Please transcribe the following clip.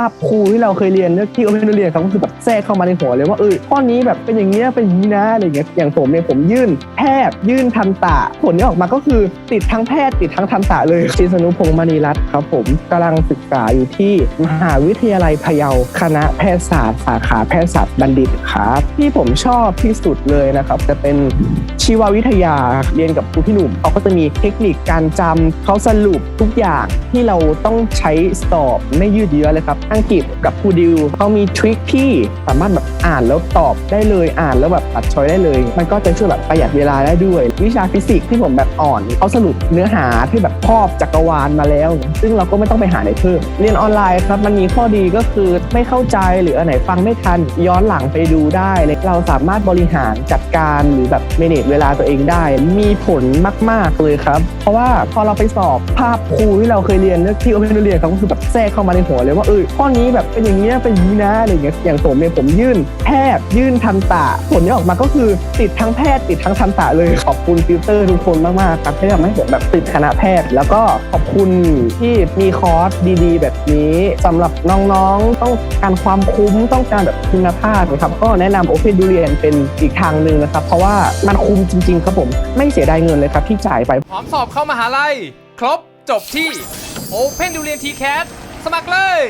าพครูที่เราเคยเรียนเรื่องที่โอเพนเรียนครับก็คือแบบแทรกเข้ามาในหัวเลยว่าเออข้อนี้แบบเป็นอย่างเงี้ยเป็นอย่างนี้นะอะไรอย่างเงี้ยอย่างผมเนี่ยผมยื่นแพทย์ยื่นทันตะผลที่ออกมาก็คือติดทั้งแพทย์ติดทั้งทันตะเลยชินสนุพงษ์มณีรัตน์ครับผมกำลังศึกษาอยู่ที่มหาวิทยาลัยพะเยาคณะแพทยศาสตร์สาขาแพทยศาสตร์บัณฑิตครับที่ผมชอบที่สุดเลยนะครับจะเป็นชีววิทยาเรียนกับครูพี่หนุ่มเขาก็จะมีเทคนิคการจำเขาสรุปทุกอย่างที่เราต้องใช้สอบไม่ยืดเยื้อเลยครับอังกฤษกับครูดิวเขามีทริคที่สามารถแบบอ่านแล้วตอบได้เลยอ่านแล้วแบบตัดช้อยได้เลย มันก็จะช่วยแบบประหยัดเวลาได้ด้วย วิชาฟิสิกส์ที่ผมแบบอ่อนเขาสรุปเนื้อหาที่แบบครอบจักรวาลมาแล้ว ซึ่งเราก็ไม่ต้องไปหาไหนเพิ่มเรียนออนไลน์ครับมันมีข้อดีก็คือไม่เข้าใจหรืออันไหนฟังไม่ทัน ย้อนหลังไปดูได้เลยเราสามารถบริหารจัดการหรือแบบเมเนจเวลาตัวเองได้ มีผลมาก ๆ เลยครับ เพราะว่าพอเราไปสอบภาพครูที่เราเคยเรียนเรื่อที่โอเพนเรียนครับก็คือแบบแทรกเข้ามาในหัวเลยว่าเออข้อนี้แบบเป็นอย่างเงี้เป็นอย่างนี้นะอะไรอย่างเงี้ยอย่างผมเนี่ยผมยื่นแพทย์ยื่นทันตะผลที่ออกมาก็คือติดทั้งแพทย์ติดทั้งทันตะเลยขอบคุณฟิลเตอร์ทุกคนมากๆครับที่ทำให้ผมแบบติดคณะแพทย์ แล้วก็ขอบคุณที่มีคอร์สดีๆ แบบนี้สำหรับน้องๆต้องการความคุ้มต้องการแบบคุณภาพนะครับก็แนะนำโอเพนดูเรียนเป็นอีกทางหนึ่งนะครับ เพราะว่ามันคุ้มจริง ๆ ครับผมไม่เสียดายเงินเลยครับที่จ่ายไปพร้อมสอบเข้ามหาลัย ครบจบที่ Open d u r i a n t c a s สมัครเลย